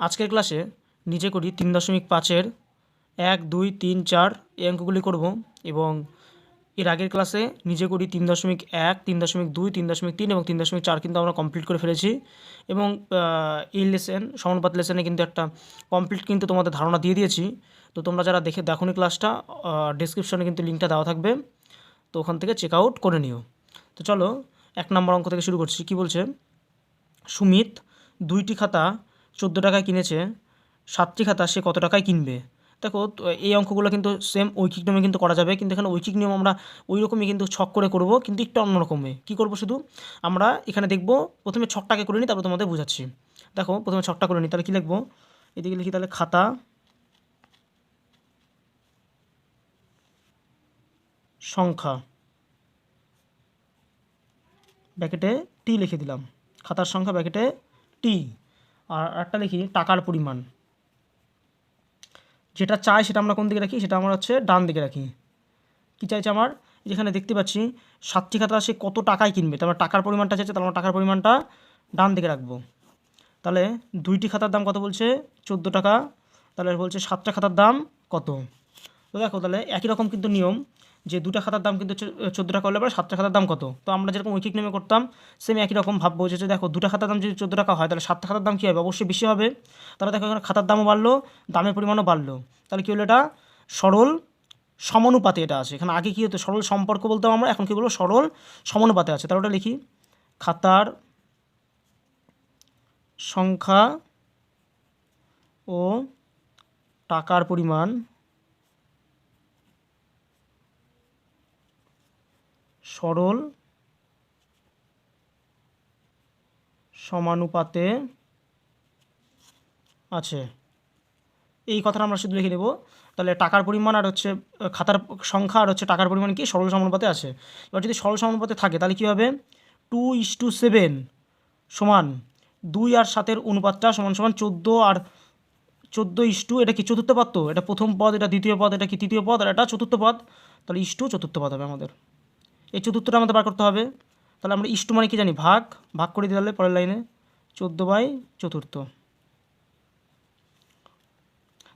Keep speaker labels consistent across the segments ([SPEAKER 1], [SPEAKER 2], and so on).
[SPEAKER 1] আজকের ক্লাসে নিজে করি তিন দশমিক পাঁচের এক, দুই, তিন, চার এই অঙ্কগুলি করব এবং এর আগের ক্লাসে নিজে করি তিন দশমিক এক, তিন দশমিক দুই, তিন দশমিক তিন এবং তিন দশমিক চার কিন্তু আমরা কমপ্লিট করে ফেলেছি এবং এই লেসেন সমানুপাত লেসেনে কিন্তু একটা কমপ্লিট কিন্তু তোমাদের ধারণা দিয়ে দিয়েছি। তো তোমরা যারা দেখে দেখোনি ক্লাসটা ডিসক্রিপশনে কিন্তু লিঙ্কটা দেওয়া থাকবে। তো ওখান থেকে চেক আউট করে নিও। তো চলো, এক নম্বর অঙ্ক থেকে শুরু করছি। কি বলছে? সুমিত, দুইটি খাতা চোদ্দ টাকায় কিনেছে, সাতটি খাতা, সে কত টাকায় কিনবে? দেখো এই অঙ্কগুলো কিন্তু সেম ঐকিক নিয়মে কিন্তু করা যাবে, কিন্তু এখানে ঐকিক নিয়ম আমরা ওই রকমই কিন্তু ছক করে করব, কিন্তু একটু অন্যরকমে কী করব শুধু? আমরা এখানে দেখব, প্রথমে ছকটাকে করে নিই, তারপর তোমাদের বোঝাচ্ছি। দেখো, প্রথমে ছকটা করে নিই, তাহলে কী লিখব? এদিকে লিখি তাহলে খাতা। সংখ্যা। ব্যাকেটে টি লিখে দিলাম। খাতার সংখ্যা ব্যাকেটে টি আর একটা লিখি টাকার পরিমাণ। যেটা চাই সেটা আমরা কোন দিকে রাখি? সেটা আমরা হচ্ছে ডান দিকে রাখি। কী চাইছে আমার? যেখানে দেখতে পাচ্ছি সাতটি খাতা সে কত টাকায় কিনবে। তার মানে টাকার পরিমাণটা চাইছে, তাহলে আমরা টাকার পরিমাণটা ডান দিকে রাখব। তাহলে দুইটি খাতার দাম কত বলছে? চোদ্দ টাকা। তাহলে বলছে সাতটা খাতার দাম কত? তো দেখো, তাহলে একই রকম কিন্তু নিয়ম। যে দুটা খাতার দাম কিন্তু চোদ্দ টাকা হলে পরে সাতটা খাতার দাম কত? তো আমরা যেরকম ঐকিক নিয়মে করতাম সেম একই রকম ভাববো যে দেখো, দুটা খাতার দাম যদি চোদ্দ টাকা হয়, তাহলে সাতটা খাতার দাম কী হবে? অবশ্যই বেশি হবে। তাহলে দেখো এখানে খাতার দামও বাড়লো, দামের পরিমাণও বাড়লো। তাহলে কী হলো এটা? সরল সমানুপাতে এটা আছে। এখানে আগে কী হতো? সরল সম্পর্ক বলতাম আমরা, এখন কী বলব? সরল সমানুপাতে আছে। তাহলে ওটা লিখি। খাতার সংখ্যা ও টাকার পরিমাণ সরল সমানুপাতে আছে। এই কথাটা আমরা শুধু লিখে নেব। তাহলে টাকার পরিমাণ আর হচ্ছে খাতার সংখ্যা আর হচ্ছে টাকার পরিমাণ কি? সরল সমানুপাতে আছে। এবার যদি সরল সমানুপাতে থাকে, তাহলে কী হবে? টু ইস টু সেভেন সমান দুই আর সাতের অনুপাতটা সমান সমান চোদ্দ আর চোদ্দ ইস টু, এটা কি চতুর্থ পদ তো? এটা প্রথম পদ, এটা দ্বিতীয় পদ, এটা কি তৃতীয় পদ? আর এটা চতুর্থ পদ। তাহলে ইস টু চতুর্থ পদ হবে আমাদের। এই চতুর্থটা আমাদের বার করতে হবে। তাহলে আমরা ইস টু মানে কি জানি? ভাগ। ভাগ করে দিলে পরের লাইনে চোদ্দ বাই চতুর্থ।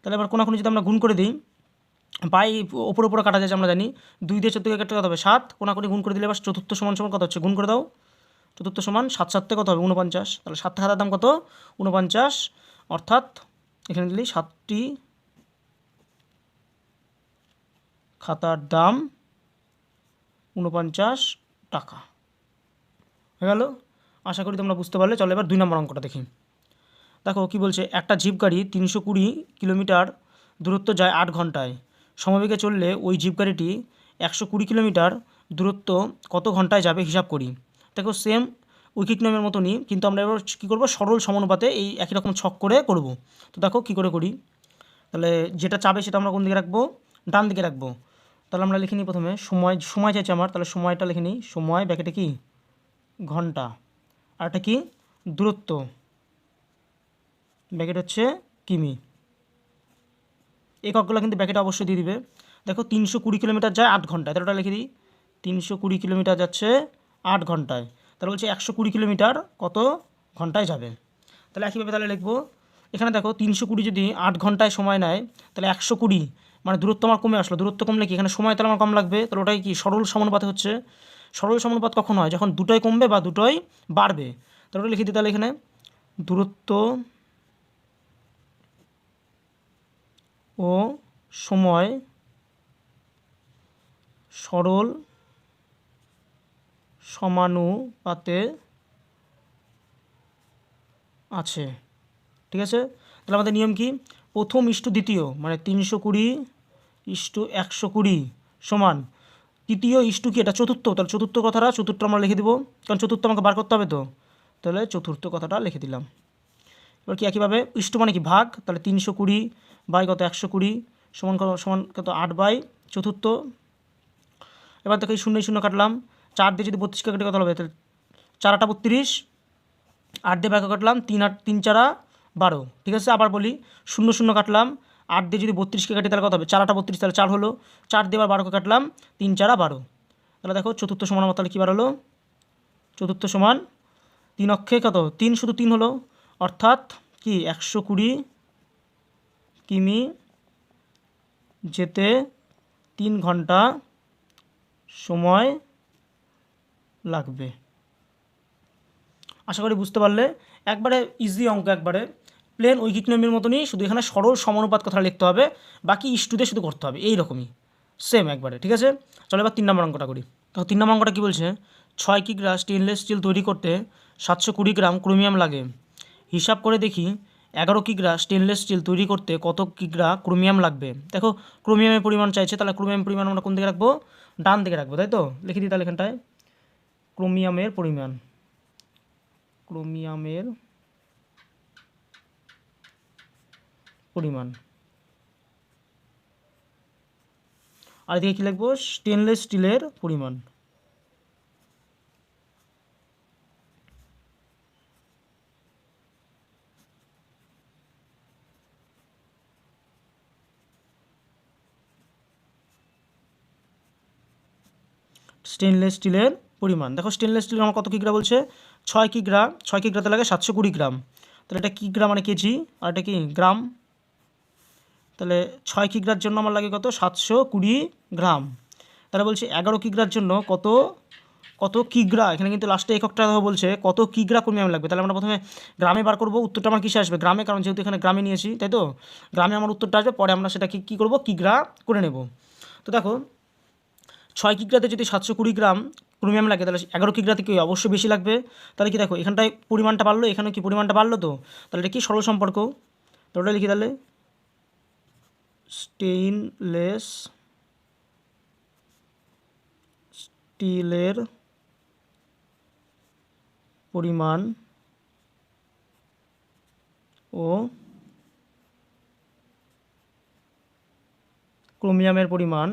[SPEAKER 1] তাহলে এবার কোনাকুনি যদি আমরা গুণ করে দিই, বাই ওপর ওপরে কাটা যাচ্ছে আমরা জানি, দুই দিয়ে চোদ্দোকে কাটতে কত হবে? সাত। কোনাকুনি গুণ করে দিলে এবার চতুর্থ সমান সমান কত হচ্ছে? গুণ করে দাও। চতুর্থ সমান সাত সাততে কত হবে? উনপঞ্চাশ তাহলে সাতটা খাতার দাম কত? উনপঞ্চাশ অর্থাৎ এখানে দিলি সাতটি খাতার দাম উনপঞ্চাশ টাকা। হয়ে গেল? আশা করি তোমরা বুঝতে পারলে। চলো এবার দুই নম্বর অঙ্কটা দেখি। দেখো, কি বলছে? একটা জিপ গাড়ি তিনশো কুড়ি কিলোমিটার দূরত্ব যায় আট ঘন্টায়। সমবেগে চললে ওই জিপ গাড়িটি একশো কুড়ি কিলোমিটার দূরত্ব কত ঘন্টায় যাবে হিসাব করি। দেখো সেম উইকিক নিয়মের মতনই, কিন্তু আমরা এবার কী করব? সরল সমানুপাতে এই একই রকম ছক করে করব। তো দেখো, কী করে করি? তাহলে যেটা চাবে সেটা আমরা কোন দিকে রাখব? ডান দিকে রাখব। তাহলে আমরা লিখে নিই প্রথমে, সময় সময় চাইছে আমার, তাহলে সময়টা লিখে নিই। সময়, ব্যাকেটে কি? ঘণ্টা। আর এটা কি? দূরত্ব। ব্যাকেট হচ্ছে কিমি। এককগুলো কিন্তু ব্যাকেটে অবশ্যই দিয়ে দিবে। দেখো, তিনশো কুড়ি কিলোমিটার যায় আট ঘন্টায়। তাহলে ওটা লিখে দিই। তিনশো কুড়ি কিলোমিটার যাচ্ছে আট ঘন্টায়। তাহলে বলছে একশো কুড়ি কিলোমিটার কত ঘন্টায় যাবে? তাহলে একইভাবে তাহলে লিখব। এখানে দেখো, তিনশো কুড়ি যদি আট ঘন্টায় সময় নেয়, তাহলে একশো কুড়ি। মানে দূরত্ব আমার কমে আসলো। দূরত্ব কমলে কি? এখানে সময় তাহলে আমার কম লাগবে? তাহলে ওটাই কি? সরল সমানুপাতে হচ্ছে, সরল সমানুপাত কখন হয়? যখন দুটোই কমবে বা দুটোই বাড়বে। তাহলে ওটা লিখে দিই তাহলে এখানে। দূরত্ব ও সময় সরল সমানুপাতে আছে। ঠিক আছে? তাহলে আমাদের নিয়ম কি? প্রথম ইস্টু দ্বিতীয় মানে তিনশো কুড়ি ইস্টু একশো কুড়ি সমান। তৃতীয় ইস্টু কি? এটা চতুর্থ। তাহলে চতুর্থ কথাটা, চতুর্থ আমরা লিখে দিব। কারণ চতুর্থ আমাকে বার করতে হবে তো। তাহলে চতুর্থ কথাটা লিখে দিলাম। এবার কি একইভাবে? ইষ্ট মানে কি? ভাগ। তাহলে তিনশো কুড়ি বাই কত? একশো কুড়ি সমান কত? সমান কত? আট বাই চতুর্থ। এবার দেখো শূন্য শূন্য কাটলাম। চার দিয়ে যদি বত্রিশকে কেটে কত হবে? তাহলে চার আটা বত্রিশ। আট দিয়ে ব্যাকে কাটলাম। তিন আট, তিন চারা বারো। ঠিক আছে, আবার বলি, শূন্য শূন্য কাটলাম, আট দিয়ে যদি বত্রিশকে কাটি, তাহলে কত হবে? চার আটা বত্রিশ, তাহলে চার হলো। চার দিয়ে আবার বারোকে কাটলাম, তিন চারা বারো। তাহলে দেখো, চতুর্থ সমান আমার তাহলে কী বার হলো? চতুর্থ সমান তিন অক্ষে কত? তিন শুধু তিন হলো। অর্থাৎ কি? একশো কুড়ি কিমি যেতে তিন ঘণ্টা সময় লাগবে। আশা করি বুঝতে পারলে। একবারে ইজি অঙ্ক একবারে। প্লেন ঐকিক নিয়মের মতনই শুধু এখানে সরল সমানুপাত কথা লিখতে হবে, বাকি ইস্টুতে শুধু করতে হবে এই রকমই সেম একবারে, ঠিক আছে? চলো এবার তিন নম্বর অঙ্কটা করি। তো তিন নম্বর অঙ্কটা কী বলছে? ছয় কিগ্রা স্টেনলেস স্টিল তৈরি করতে সাতশো কুড়ি গ্রাম ক্রোমিয়াম লাগে। হিসাব করে দেখি, এগারো কিগ্রা স্টেনলেস স্টিল তৈরি করতে কত কিগ্রা ক্রোমিয়াম লাগবে? দেখো, ক্রোমিয়ামের পরিমাণ চাইছে, তাহলে ক্রোমিয়াম পরিমাণ আমরা কোন দিকে রাখব? ডান দিকে রাখব, তাই তো? লিখে দিই তাহলে এখানটায়। ক্রোমিয়ামের পরিমাণ। ক্রোমিয়ামের পরিমাণ। আর এদিকে কী লিখব? স্টেনলেস স্টিলের পরিমাণ। স্টেনলেস স্টিলের পরিমাণ। দেখো স্টেনলেস স্টিল আমার কত কিগ্রা বলছে? ছয় কিগ্রা ছয় কিগ্রাতে লাগে সাতশো কুড়ি গ্রাম তাহলে এটা কিগ্রা মানে কেজি? আর এটা কি গ্রাম তাহলে ছয় কিগ্রার জন্য আমার লাগে কত? সাতশো কুড়ি গ্রাম। তাহলে বলছে এগারো কিগ্রার জন্য কত? কত কিগ্রা? এখানে কিন্তু লাস্টে এককটা বলছে, কত কিগ্রা ক্রোমিয়াম লাগবে? তাহলে আমরা প্রথমে গ্রামে বার করব, উত্তরটা আমার কিসে আসবে? গ্রামে, কারণ যেহেতু এখানে গ্রামে নিয়েছি, তাই তো? গ্রামে আমার উত্তরটা আসবে, পরে আমরা সেটা কি কী করব? কিগ্রা করে নেব। তো দেখো, ছয় কিগ্রাতে যদি সাতশো কুড়ি গ্রাম ক্রোমিয়াম লাগে, তাহলে এগারো কিগ্রাতে কি অবশ্যই বেশি লাগবে? তাহলে কি দেখো, এখানটায় পরিমাণটা বাড়লো? এখানেও কি পরিমাণটা বাড়লো তো? তাহলে এটা কি সরল সম্পর্ক? তো ওটা লিখি তাহলে। স্টেইনলেস স্টিলের পরিমাণ ও ক্রোমিয়ামের পরিমাণ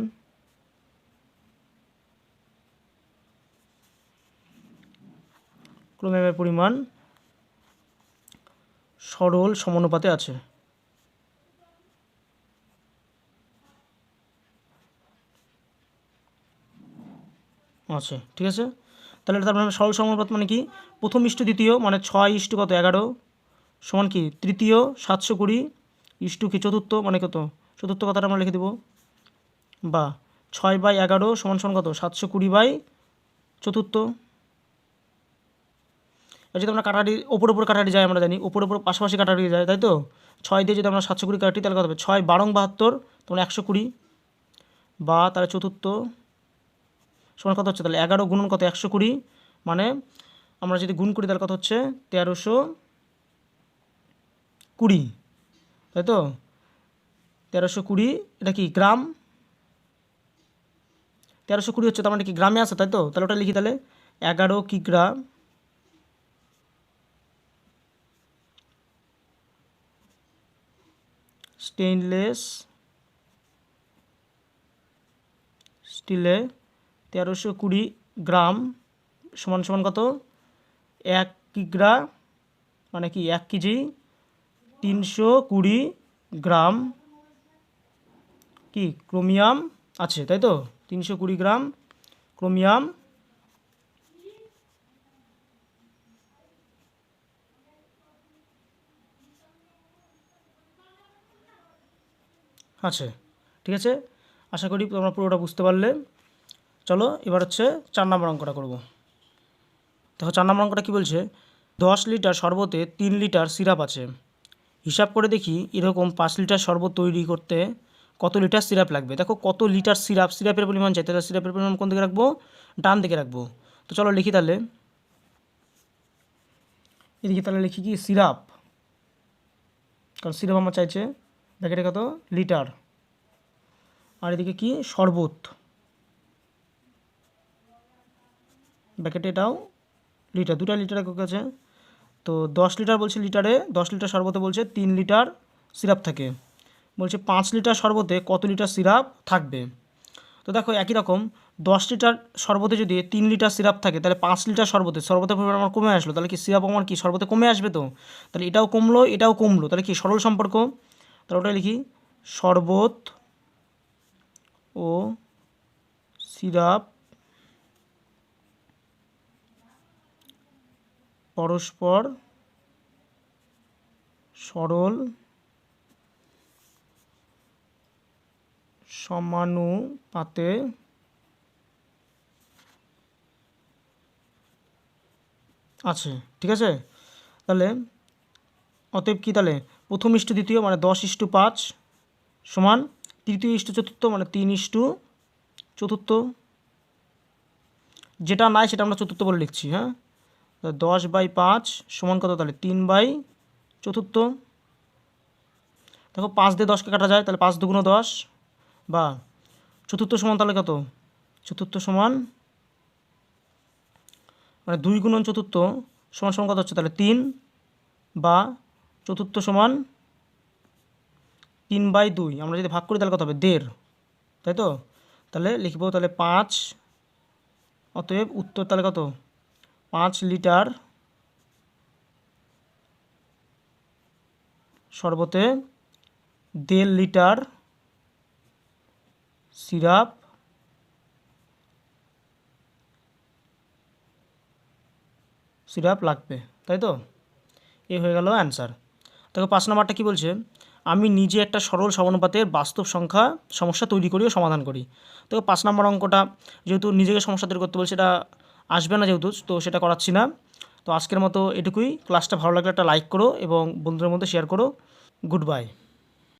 [SPEAKER 1] ক্রোমিয়ামের পরিমাণ সরল সমানুপাতে আছে। আছে, ঠিক আছে? তাহলে তার মানে সরল সমানুপাত মানে কি? প্রথম ইস্টু দ্বিতীয় মানে ছয় ইস্টু কত? এগারো। সমান কি? তৃতীয় সাতশো কুড়ি ইস্টু কি? চতুর্থ মানে কত? চতুর্থ কথাটা আমরা লিখে দেবো। বা, ছয় বাই এগারো সমান সমান কত? সাতশো কুড়ি বাই চতুর্থ। এবার যদি আমরা কাটারি ওপর ওপর কাটারি যাই আমরা জানি, ওপর ওপর পাশাপাশি কাটারি যায়, তাই তো? ছয় দিয়ে যদি আমরা সাতশো কুড়ি কাটি, তাহলে কত হবে? ছয় বারং বাহাত্তর তখন একশো কুড়ি। বা, তাহলে চতুর্থ। সমান কত হচ্ছে? তাহলে এগারো গুণন কত? একশো কুড়ি। মানে আমরা যদি গুণ করি, তাহলে কত হচ্ছে? তেরোশো কুড়ি। তাই তো? তেরোশো কুড়ি, এটা কি গ্রাম? তেরোশো কুড়ি হচ্ছে, তার মানে কি গ্রামে আছে, তাই তো? তাহলে ওটা লিখি তাহলে। এগারো কি গ্রাম? স্টেইনলেস স্টিলে তেরোশো কুড়ি গ্রাম সমান সমান কত? এক কিগ্রা মানে কি, এক কেজি তিনশো কুড়ি গ্রাম কি, ক্রোমিয়াম আছে, তাই তো? তিনশো কুড়ি গ্রাম ক্রোমিয়াম। আছে, ঠিক আছে? আশা করি তোমরা পুরোটা বুঝতে পারলে। চলো, এবার হচ্ছে চার নম্বর অঙ্কটা করব। দেখো, চার নম্বর অঙ্কটা কী বলছে? দশ লিটার শরবতে তিন লিটার সিরাপ আছে। হিসাব করে দেখি, এরকম পাঁচ লিটার শরবত তৈরি করতে কত লিটার সিরাপ লাগবে? দেখো, কত লিটার সিরাপ, সিরাপের পরিমাণ চাই। তাহলে সিরাপের পরিমাণ কোন দিকে রাখব? ডান দিকে রাখব। তো চলো লিখি তাহলে। এদিকে তাহলে লিখি কি? সিরাপ। কারণ সিরাপ আমার চাইছে, ব্যাকেটে কত? লিটার। আর এদিকে কি? শরবত। ব্যাকেটে এটাও লিটার, দুটা লিটার একক আছে। তো দশ লিটার বলছে লিটারে, দশ লিটার শরবতে বলছে তিন লিটার সিরাপ থাকে। বলছে পাঁচ লিটার শরবতে কত লিটার সিরাপ থাকবে? তো দেখো একই রকম, দশ লিটার শরবতে যদি তিন লিটার সিরাপ থাকে, তাহলে পাঁচ লিটার শরবতে, শরবতের পরিমাণ আমার কমে আসলো, তাহলে কি সিরাপ আমার কি, শরবতে কমে আসবে তো? তাহলে এটাও কমলো এটাও কমলো, তাহলে কি সরল সম্পর্ক? তাহলে ওটা লিখি, শরবত ও সিরাপ পরস্পর সরল, সমানুপাতে আছে, ঠিক আছে? তাহলে অতএব কি তাহলে? প্রথম ইস্টু দ্বিতীয় মানে দশ ইষ্টু পাঁচ সমান তৃতীয় ইস্টু চতুর্থ মানে তিন ইস্টু চতুর্থ। যেটা নাই সেটা আমরা চতুর্থ বলে লিখছি হ্যাঁ? দশ বাই পাঁচ সমান কত তাহলে? তিন বাই চতুর্থ। দেখো পাঁচ দিয়ে দশকে কাটা যায়, তাহলে পাঁচ দুগুণ দশ বা চতুর্থ সমান তাহলে কত? চতুর্থ সমান মানে দুই গুণন চতুর্থ সমান সমান কত হচ্ছে? তাহলে তিন বা চতুর্থ সমান তিন বাই দুই। আমরা যদি ভাগ করি তাহলে কত হবে? দেড়। তাই তো? তাহলে লিখব তাহলে পাঁচ, অতএব উত্তর তাহলে কত? পাঁচ লিটার শরবতে দেড় লিটার সিরাপ সিরাপ লাগবে, তাই তো? এই হয়ে গেল অ্যান্সার। দেখো, পাঁচ নাম্বারটা কী বলছে? আমি নিজে একটা সরল সমানুপাতের বাস্তব সংখ্যা, সমস্যা তৈরি করি ও সমাধান করি। তো পাঁচ নম্বর অঙ্কটা, যেহেতু নিজেকে সমস্যা তৈরি করতে বলছে সেটা আসবে না যেহেতু, তো সেটা করাচ্ছি না। তো আজকের মতো এটুকুই। ক্লাসটা ভালো লাগলে একটা লাইক করো এবং বন্ধুদের মধ্যে শেয়ার করো। Good bye.